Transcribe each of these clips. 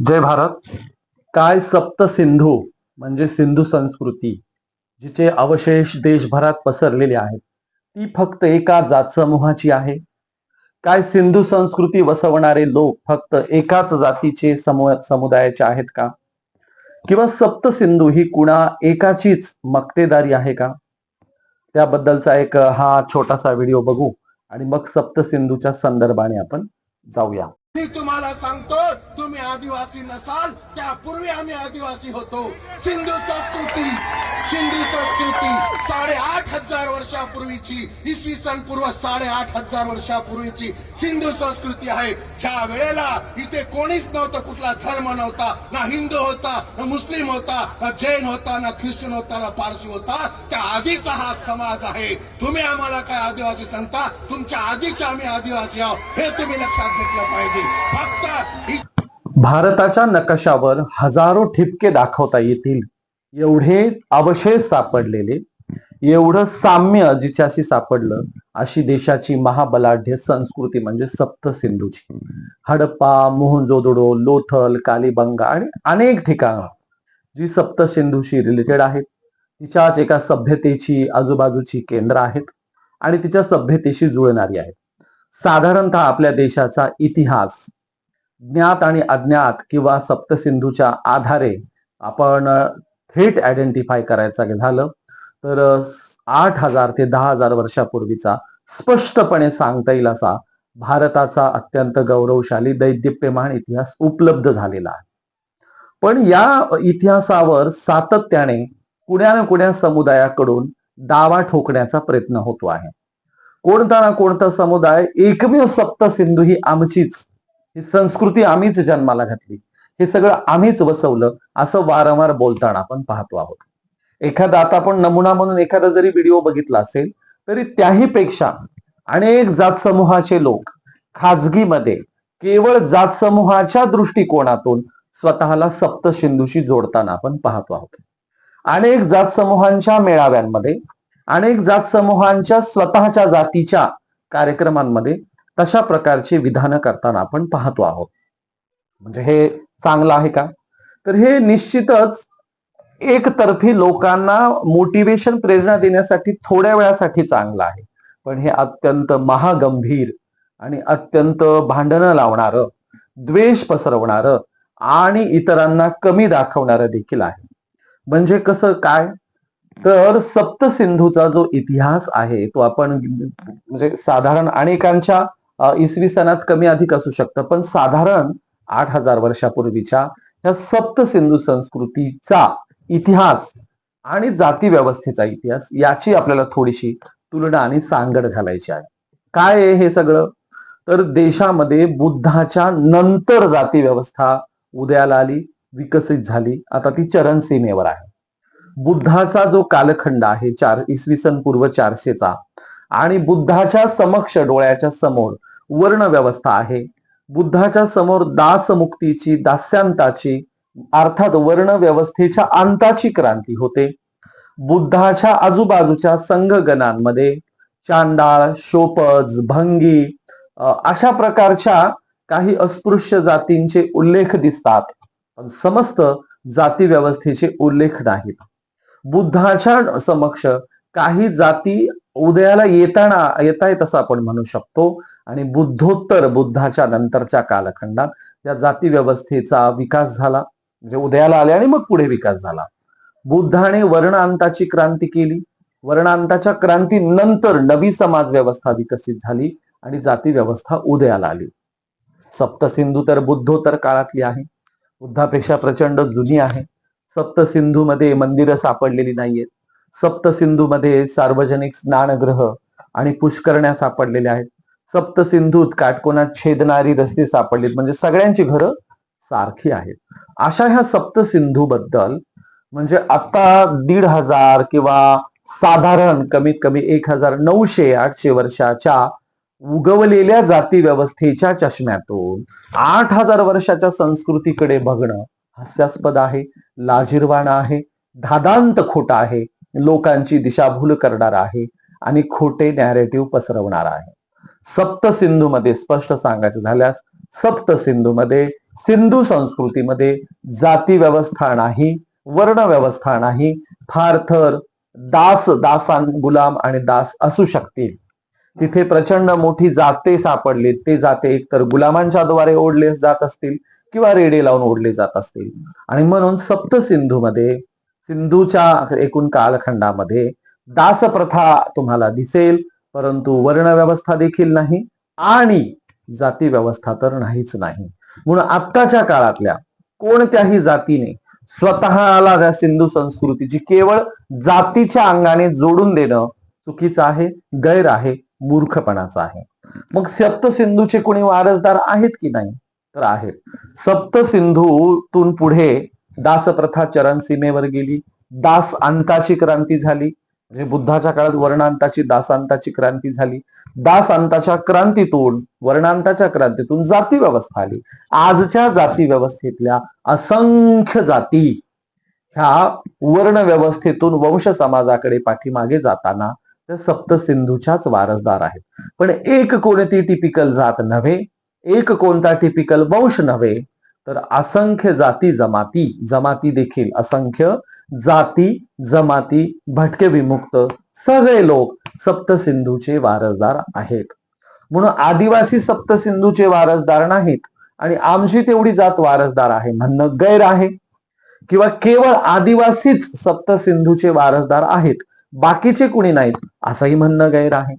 जय भारत. काय सप्त सिंधू म्हणजे सिंधू संस्कृती जिचे अवशेष देशभरात पसरलेले आहेत. ती फक्त एका जात समूहाची आहे. काय सिंधू संस्कृती वसवणारे लोक फक्त एकाच जातीचे समू समुदायाचे आहेत का? किंवा सप्त सिंधू ही कुणा एकाचीच मक्तेदारी आहे का? त्याबद्दलचा एक हा छोटासा व्हिडिओ बघू आणि मग सप्त सिंधूच्या संदर्भाने आपण जाऊया. मी तुम्हाला सांगतो तुम्ही आदिवासी नसाल त्यापूर्वी आम्ही आदिवासी होतो. सिंधू संस्कृती सिंधू संस्कृती साडेआठ हजार वर्षापूर्वीची इसवी सन पूर्व साडेआठ हजार वर्षापूर्वीची सिंधू संस्कृती आहे. ज्या वेळेला इथे कोणीच नव्हतं कुठला धर्म नव्हता ना हिंदू होता ना मुस्लिम होता ना जैन होता ना ख्रिश्चन होता ना पारसी होता त्या आधीचा हा समाज आहे. तुम्ही आम्हाला काय आदिवासी सांगता? तुमच्या आधीचे आम्ही आदिवासी आहोत. हे तुम्ही लक्षात घेतलं पाहिजे. भारताच्या नकाशावर हजारो ठिपके दाखवता येतील. एवढे अवशेष सापडलेले एवढं साम्य जिच्याशी सापडलं अशी देशाची महाबलाढ्य संस्कृती म्हणजे सप्तसिंधूची हडप्पा मोहनजोदडो लोथल कालीबंगा आणि अनेक ठिकाणं. जी सप्तसिंधूशी रिलेटेड आहेत तिच्याच एका सभ्यतेची आजूबाजूची केंद्र आहेत आणि तिच्या सभ्यतेशी जुळणारी आहेत. साधारणतः आपल्या देशाचा इतिहास ज्ञात आणि अज्ञात किंवा सप्तसिंधूच्या आधारे आपण थेट आयडेंटिफाय करायचा झालं तर आठ हजार ते दहा हजार वर्षापूर्वीचा स्पष्टपणे सांगता येईल असा भारताचा अत्यंत गौरवशाली दैदिप्यमान इतिहास उपलब्ध झालेला आहे. पण या इतिहासावर सातत्याने कुण्या ना कुण्या समुदायाकडून दावा ठोकण्याचा प्रयत्न होतो आहे. कोणता ना कोणता समुदाय एकमेव सप्त सिंधू ही आमचीच ही संस्कृती आम्हीच जन्माला घातली. हे सगळं आम्हीच वसवलं असं वारंवार बोलताना आपण पाहतो आहोत. एखादा आता आपण नमुना म्हणून एखादा जरी व्हिडिओ बघितला असेल तरी त्याही पेक्षा अनेक जात समूहाचे लोक खाजगीमध्ये केवळ जात समूहाच्या दृष्टिकोनातून स्वतःला सप्त सिंधूशी जोडताना आपण पाहतो आहोत. अनेक जात समूहांच्या मेळाव्यांमध्ये अनेक जात समूहांच्या स्वतःच्या जातीच्या कार्यक्रमांमध्ये तशा प्रकारचे विधानं करताना आपण पाहतो आहोत. म्हणजे हे चांगलं आहे का? तर हे निश्चितच एकतर्फी लोकांना मोटिवेशन प्रेरणा देण्यासाठी थोड्या वेळासाठी चांगलं आहे. पण हे अत्यंत महागंभीर आणि अत्यंत भांडणं लावणारं द्वेष पसरवणारं आणि इतरांना कमी दाखवणारं देखील आहे. म्हणजे कसं काय? तर सप्तसिंधूचा जो इतिहास आहे तो आपण म्हणजे साधारण अनेकांच्या इसवी सनात कमी अधिक असू शकतं पण साधारण आठ हजार वर्षापूर्वीच्या या सप्त सिंधू संस्कृतीचा इतिहास आणि जाती व्यवस्थेचा इतिहास याची आपल्याला थोडीशी तुलना आणि सांगड घालायची आहे. काय आहे हे सगळं? तर देशामध्ये बुद्धाच्या नंतर जाती व्यवस्था उदयाला आली विकसित झाली. आता ती चरणसीमेवर आहे. बुद्धाचा जो कालखंड आहे चार इसवी सन पूर्व चारशेचा आणि बुद्धाच्या समक्ष डोळ्याच्या समोर वर्ण व्यवस्था आहे. बुद्धाच्या समोर दासमुक्तीची दास्यांताची अर्थात वर्ण व्यवस्थेच्या अंताची क्रांती होते. बुद्धाच्या आजूबाजूच्या संघगणांमध्ये चांडाळ शोपज भंगी अशा प्रकारच्या काही अस्पृश्य जातींचे उल्लेख दिसतात. पण समस्त जाती व्यवस्थेचे उल्लेख नाहीत. बुद्धाच्या समक्ष काही जाती उदयाला येताना येत आहेत असं आपण म्हणू शकतो. आणि बुद्धोत्तर बुद्धाच्या नंतरच्या कालखंडात या जाती व्यवस्थेचा विकास झाला म्हणजे उदयाला आले आणि मग पुढे विकास झाला. बुद्धाने वर्णांताची क्रांती केली. वर्णांताच्या क्रांतीनंतर नवी समाज व्यवस्था विकसित झाली आणि जाती व्यवस्था उदयाला आली. सप्तसिंधू तर बुद्धोत्तर काळातली आहे. बुद्धापेक्षा प्रचंड जुनी आहे. सप्तसिंधूमध्ये मंदिरं सापडलेली नाहीयेत. सप्तसिंधूमध्ये सार्वजनिक स्नानगृह आणि पुष्करण्या सापडलेल्या आहेत. सप्तसिंधूत काटकोनात छेदणारी रस्ते सापडलीत. म्हणजे सगळ्यांची घरं सारखी आहेत. अशा ह्या सप्तसिंधू बद्दल म्हणजे आता दीड हजार किंवा साधारण कमीत कमी एक हजार नऊशे आठशे वर्षाच्या उगवलेल्या जाती व्यवस्थेच्या चष्म्यातून आठ हजार वर्षाच्या संस्कृतीकडे बघणं हास्यास्पद आहे लाजिरवाणा आहे धादांत खोटा आहे लोकांची दिशाभूल करणार आहे आणि खोटे नॅरेटिव्ह पसरवणार आहे. सप्त सिंधू मध्ये स्पष्ट सांगायचं झाल्यास सप्त सिंधू मध्ये सिंधू संस्कृतीमध्ये जाती व्यवस्था नाही वर्ण व्यवस्था नाही फार थर दास दासान गुलाम आणि दास असू शकतील. तिथे प्रचंड मोठी जाते सापडली ते जाते एकतर गुलामांच्या द्वारे ओढले जात असतील किंवा रेडे लावून ओढले जात असतील. आणि म्हणून सप्त सिंधूमध्ये सिंधूच्या एकूण कालखंडामध्ये दास प्रथा तुम्हाला दिसेल परंतु वर्ण व्यवस्था देखील नाही आणि जाती व्यवस्था तर नाहीच नाही. म्हणून आत्ताच्या काळातल्या कोणत्याही जातीने स्वतःला त्या सिंधू संस्कृतीची केवळ जातीच्या अंगाने जोडून देणं चुकीचं आहे गैर आहे मूर्खपणाचं आहे. मग सप्त सिंधूचे कोणी वारसदार आहेत की नाही? तर आहेत. सप्त सिंधूतून पुढे दासप्रथा चरण सीमेवर गेली. दास अंताची क्रांती झाली. म्हणजे बुद्धाच्या काळात वर्णांताची दासांताची क्रांती झाली. दासांताच्या क्रांतीतून वर्णांताच्या क्रांतीतून जाती व्यवस्था आली. आजच्या जाती व्यवस्थेतल्या असंख्य जाती ह्या वर्ण व्यवस्थेतून वंश समाजाकडे पाठीमागे जाताना त्या सप्त सिंधूच्याच वारसदार आहेत. पण एक कोणती टिपिकल जात नव्हे. एक कोणता टिपिकल वंश नव्हे तर असंख्य जाती जमाती जमाती देखील असंख्य जाती जमाती भटके विमुक्त सगळे लोक सप्तसिंधूचे वारसदार आहेत. म्हणून आदिवासी सप्तसिंधूचे वारसदार नाहीत आणि आमची तेवढी जात वारसदार आहे म्हणणं गैर आहे. किंवा केवळ आदिवासीच सप्तसिंधूचे वारसदार आहेत बाकीचे कुणी नाहीत असंही म्हणणं गैर आहे.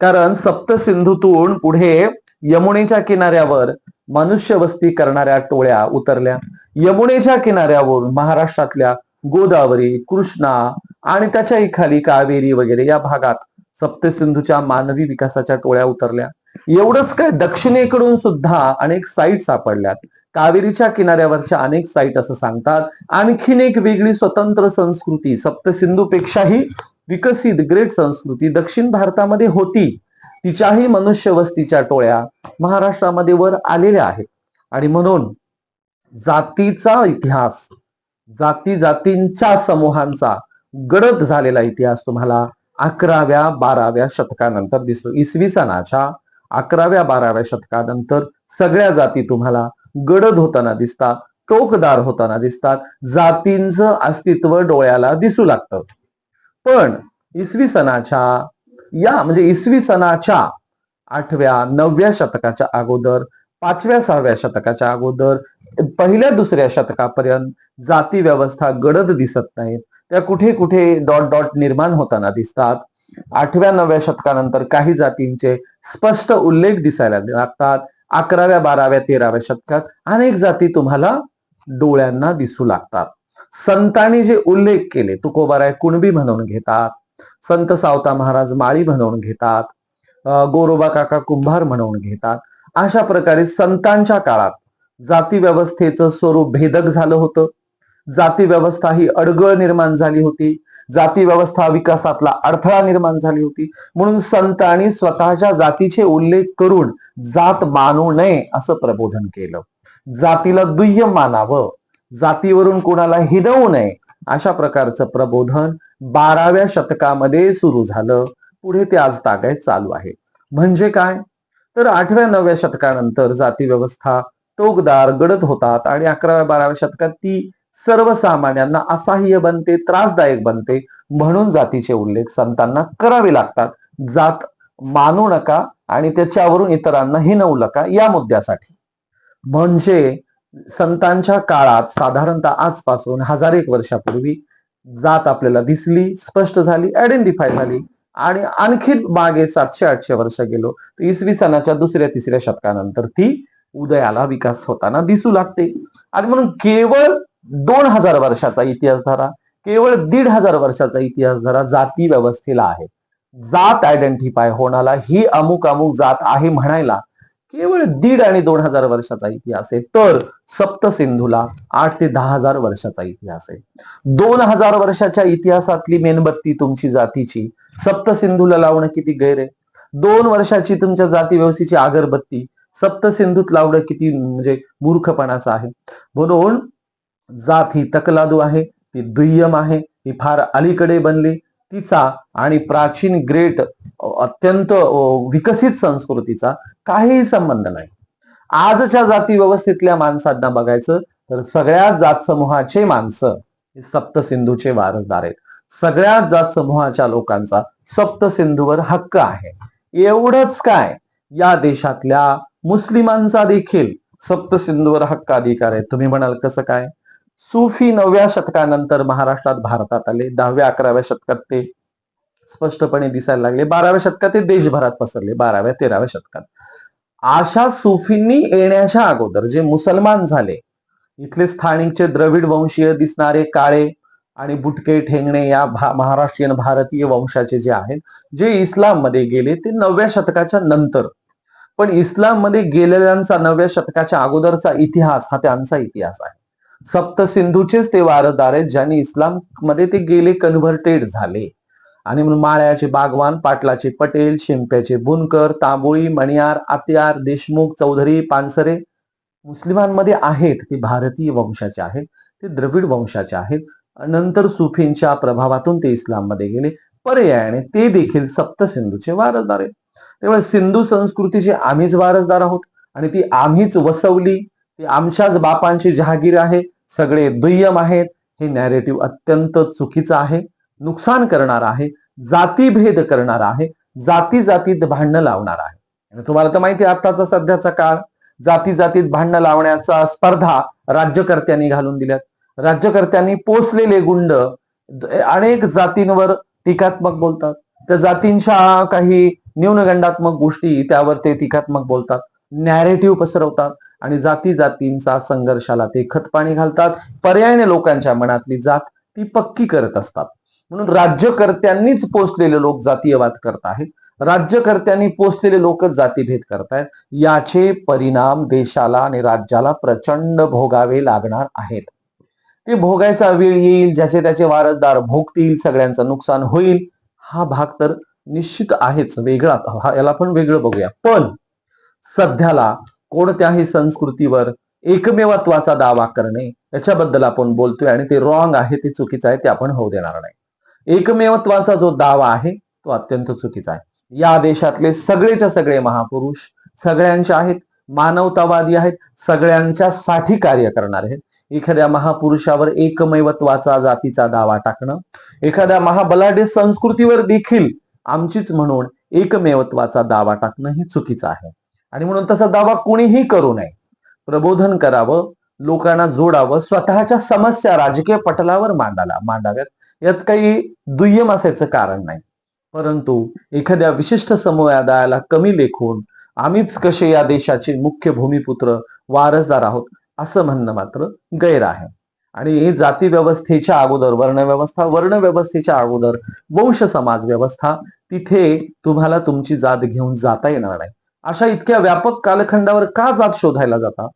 कारण सप्तसिंधूतून पुढे यमुनेच्या किनाऱ्यावर मनुष्य वस्ती करणाऱ्या टोळ्या उतरल्या. यमुनेच्या किनाऱ्यावरून महाराष्ट्रातल्या गोदावरी कृष्णा आणि त्याच्याही खाली कावेरी वगैरे या भागात सप्तसिंधूच्या मानवी विकासाच्या टोळ्या उतरल्या. एवढंच काय दक्षिणेकडून सुद्धा अनेक साईट सापडल्यात. कावेरीच्या किनाऱ्यावरच्या अनेक साईट असं सांगतात. आणखीन एक वेगळी स्वतंत्र संस्कृती सप्तसिंधूपेक्षाही विकसित ग्रेट संस्कृती दक्षिण भारतामध्ये होती. तिच्याही मनुष्यवस्तीच्या टोळ्या महाराष्ट्रामध्ये वर आलेल्या आहेत. आणि म्हणून जातीचा इतिहास जाती जातींच्या समूहांचा गडद झालेला इतिहास तुम्हाला अकराव्या बाराव्या शतकानंतर दिसतो. इसवी सणाच्या अकराव्या बाराव्या शतकानंतर सगळ्या जाती तुम्हाला गडद होताना दिसतात टोकदार होताना दिसतात. जातींचं अस्तित्व डोळ्याला दिसू लागतं. पण इसवी सणाच्या या म्हणजे इसवी सणाच्या आठव्या नवव्या शतकाच्या अगोदर पाचव्या सहाव्या शतकाच्या अगोदर पहिल्या दुसऱ्या शतकापर्यंत जाती व्यवस्था गडद दिसत नाहीत. त्या कुठे कुठे डॉट डॉट निर्माण होताना दिसतात. आठव्या नवव्या शतकानंतर काही जातींचे स्पष्ट उल्लेख दिसायला लागतात. अकराव्या बाराव्या तेराव्या शतकात अनेक जाती तुम्हाला डोळ्यांना दिसू लागतात. संतांनी जे उल्लेख केले तुकोबाराय कुणबी म्हणून घेतात. संत सावता महाराज माळी म्हणून घेतात गोरोबा काका कुंभार म्हणून घेतात. अशा प्रकारे संतांच्या काळात जाती व्यवस्थेचं स्वरूप भेदक झालं होतं. जाती व्यवस्था ही अडगळ निर्माण झाली होती. जाती व्यवस्था विकासातला अडथळा निर्माण झाली होती. म्हणून संतांनी स्वतःच्या जातीचे उल्लेख करून जात मानू नये असं प्रबोधन केलं. जातीला दुय्यम मानावं जातीवरून कोणाला हिनवू नये अशा प्रकारचं प्रबोधन बाराव्या शतकामध्ये सुरू झालं. पुढे ते आज तागायत चालू आहे. म्हणजे काय? तर आठव्या नवव्या शतकानंतर जाती व्यवस्था टोकदार गडद होतात आणि अकराव्या बाराव्या शतकात ती सर्वसामान्यांना असहाय्य बनते त्रासदायक बनते. म्हणून जातीचे उल्लेख संतांना करावे लागतात. जात मानू नका आणि त्याच्यावरून इतरांना हिनवू नका या मुद्द्यासाठी. म्हणजे संतांच्या काळात साधारणतः आजपासून हजार एक वर्षापूर्वी जात आपल्याला दिसली स्पष्ट झाली आयडेंटिफाय झाली आणि आणखी मागे सातशे आठशे वर्ष गेलो. तर इसवी सणाच्या दुसऱ्या तिसऱ्या शतकानंतर ती उदयाला विकास होताना दिसू लागते. आणि म्हणून केवळ दोन हजार वर्षाचा इतिहास धरा केवळ दीड हजार वर्षाचा इतिहास धरा जाती व्यवस्थेला आहे. जात आयडेंटिफाय होणारा ही अमुक अमुक जात आहे म्हणायला केवळ दीड आणि दोन हजार वर्षाचा इतिहास आहे. तर सप्तसिंधूला आठ ते दहा हजार वर्षाचा इतिहास आहे. दोन हजार वर्षाच्या इतिहासातली मेणबत्ती तुमची जातीची सप्तसिंधूला लावणं किती गैर आहे? दोन वर्षाची तुमच्या जाती व्यवस्थेची अगरबत्ती सप्तसिंधूत लावणं किती म्हणजे मूर्खपणाचं आहे. म्हणून जात ही तकलादू आहे ती दुय्यम आहे ती फार अलीकडे बनली. तिचा आणि प्राचीन ग्रेट अत्यंत विकसित संस्कृतीचा काहीही संबंध नाही. आजच्या जाती व्यवस्थेतल्या माणसांना बघायचं तर सगळ्या जात समूहाचे माणसं हे सप्त सिंधूचे वारसदार आहेत. सगळ्या जात समूहाच्या लोकांचा सप्त सिंधूवर हक्क आहे. एवढंच काय या देशातल्या मुस्लिमांचा देखील सप्त सिंधूवर हक्क अधिकार आहे. तुम्ही म्हणाल कसं काय? सुफी नवव्या शतकानंतर महाराष्ट्रात भारतात आले. दहाव्या अकराव्या शतकात ते स्पष्टपणे दिसायला लागले. बाराव्या शतकात ते देशभरात पसरले. बाराव्या तेराव्या शतकात. अशा सुफींनी येण्याच्या अगोदर जे मुसलमान झाले इथले स्थानिकचे द्रविड वंशीय दिसणारे काळे आणि बुटके ठेंगणे या भा- महाराष्ट्रीयन भारतीय वंशाचे जे आहेत जे इस्लाममध्ये गेले ते नवव्या शतकाच्या नंतर. पण इस्लाममध्ये गेलेल्यांचा नवव्या शतकाच्या अगोदरचा इतिहास हा त्यांचा इतिहास आहे. सप्त सिंधूचेच ते वारसदार आहेत ज्यांनी इस्लाममध्ये ते गेले कन्व्हर्टेड झाले. आणि म्हणून माळ्याचे बागवान पाटलाचे पटेल शिंप्याचे बुनकर तांबोळी मणियार आत्यार देशमुख चौधरी पानसरे मुस्लिमांमध्ये आहेत. ते भारतीय वंशाचे आहेत ते द्रविड वंशाचे आहेत. नंतर सुफींच्या प्रभावातून ते इस्लाममध्ये गेले. पर्यायाने ते देखील सप्त सिंधूचे वारसदार आहेत. त्यामुळे सिंधू संस्कृतीचे आम्हीच वारसदार आहोत. आणि ती आम्हीच वसवली. ती आमच्याच बापांची जहागीर आहे. सगळे दुय्यम आहेत. हे नॅरेटिव्ह अत्यंत चुकीचं आहे. नुकसान करणार आहे. जातीभेद करणार आहे. जाती जातीत भांडणं लावणार आहे. आणि तुम्हाला तर माहिती आहे आत्ताचा सध्याचा काळ. जाती जातीत भांडणं लावण्याचा स्पर्धा राज्यकर्त्यांनी घालून दिल्यात. राज्यकर्त्यांनी पोचलेले गुंड अनेक जातींवर टीकात्मक बोलतात. त्या जातींच्या काही न्यूनगंडात्मक गोष्टी त्यावर ते टीकात्मक बोलतात. नॅरेटिव्ह पसरवतात. आणि जाती जातींचा संघर्षाला ते खतपाणी घालतात. पर्यायाने लोकांच्या मनातली जात ती पक्की करत असतात. म्हणून राज्यकर्त्यांनीच पोचलेले लोक जातीयवाद करत आहेत. राज्यकर्त्यांनी पोचलेले लोक जातीभेद करतायत याचे परिणाम देशाला आणि राज्याला प्रचंड भोगावे लागणार आहेत. ते भोगायचा वेळ येईल ज्याचे त्याचे वारसदार भोगतील सगळ्यांचं नुकसान होईल. हा भाग तर निश्चित आहेच. वेगळा याला पण वेगळं बघूया. पण सध्याला कोणत्याही संस्कृतीवर एकमेवत्वाचा दावा करणे याच्याबद्दल आपण बोलतोय आणि ते रॉंग आहे ते चुकीचं आहे ते आपण होऊ देणार नाही. एकमेवत्वाचा जो दावा आहे तो अत्यंत चुकीचा आहे. या देशातले सगळेच्या सगळे महापुरुष सगळ्यांचे आहेत मानवतावादी आहेत सगळ्यांच्या साठी कार्य करणार आहेत. एखाद्या महापुरुषावर एकमेवत्वाचा जातीचा दावा टाकणं एखाद्या महाबलाढ्य संस्कृतीवर देखील आमचीच म्हणून एकमेवत्वाचा दावा टाकणं हे चुकीचं आहे. आणि म्हणून तसा दावा कुणीही करू नये. प्रबोधन करावं लोकांना जोडावं स्वतःच्या समस्या राजकीय पटलावर मांडाला मांडाव्यात. यात काही दुय्यम असायचं कारण नाही. परंतु एखाद्या विशिष्ट समुदायाला कमी लेखून आम्हीच कसे या देशाचे मुख्य भूमिपुत्र वारसदार आहोत असं म्हणणं मात्र गैर आहे. आणि हे जाती व्यवस्थेच्या अगोदर वर्णव्यवस्था वर्णव्यवस्थेच्या अगोदर वंश समाज व्यवस्था तिथे तुम्हाला तुमची जात घेऊन जाता येणार नाही. अशा इतक्या व्यापक कालखंडावर का जात शोधायला जाता?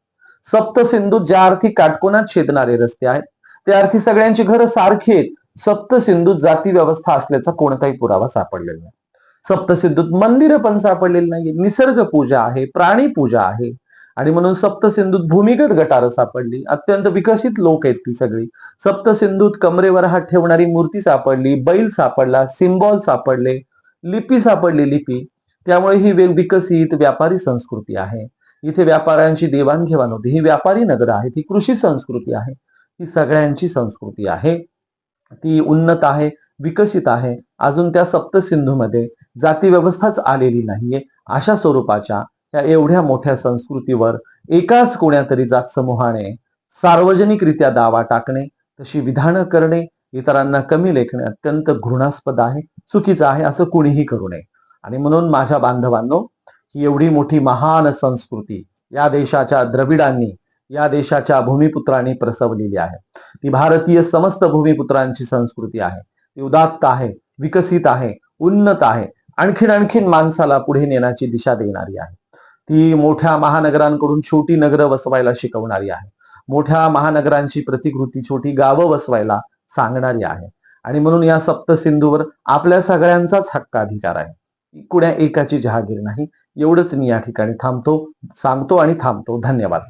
सप्त सिंधू ज्या अर्थी काटकोनात छेदणारे रस्ते आहेत त्या अर्थी सगळ्यांची घरं सारखी आहेत. सप्त सिंधूत जाती व्यवस्था असल्याचा कोणताही पुरावा सापडलेला नाही. सप्त सिंधूत पण सापडलेली नाही निसर्ग पूजा आहे प्राणी पूजा आहे. आणि म्हणून सप्त सिंधूत भूमिगत गटारं सापडली. अत्यंत विकसित लोक आहेत ती सगळी. सप्त सिंधूत कमरेवर हात ठेवणारी मूर्ती सापडली बैल सापडला सिम्बॉल सापडले लिपी सापडली लिपी. त्यामुळे ही वेग विकसित व्यापारी संस्कृती आहे. इथे व्यापाऱ्यांची देवाणघेवाण होती. ही व्यापारी नगर आहे. ती कृषी संस्कृती आहे. ही सगळ्यांची संस्कृती आहे. ती उन्नत आहे विकसित आहे. अजून त्या सप्तसिंधूमध्ये जाती व्यवस्थाच आलेली नाहीये. अशा स्वरूपाच्या या एवढ्या मोठ्या संस्कृतीवर एकाच कोण्यातरी जात समूहाने सार्वजनिकरित्या दावा टाकणे तशी विधानं करणे इतरांना कमी लेखणे अत्यंत घृणास्पद आहे चुकीचं आहे असं कुणीही करू नये. आणि म्हणून माझ्या बांधवांनो ही एवढी मोठी महान संस्कृती या देशाच्या द्रविडांनी या देशाच्या भूमिपुत्रांनी प्रसवलेली आहे. ती भारतीय समस्त भूमिपुत्रांची संस्कृती आहे. ती उदात्त आहे विकसित आहे उन्नत आहे आणखीन आणखीन माणसाला पुढे नेण्याची दिशा देणारी आहे. ती मोठ्या महानगरांकडून छोटी नगरं वसवायला शिकवणारी आहे. मोठ्या महानगरांची प्रतिकृती छोटी गावं वसवायला सांगणारी आहे. आणि म्हणून या सप्तसिंधूवर आपल्या सगळ्यांचाच हक्क अधिकार आहे. कुण्या एकाची जहागीर नाही. एवढंच मी या ठिकाणी थांबतो सांगतो आणि थांबतो. धन्यवाद.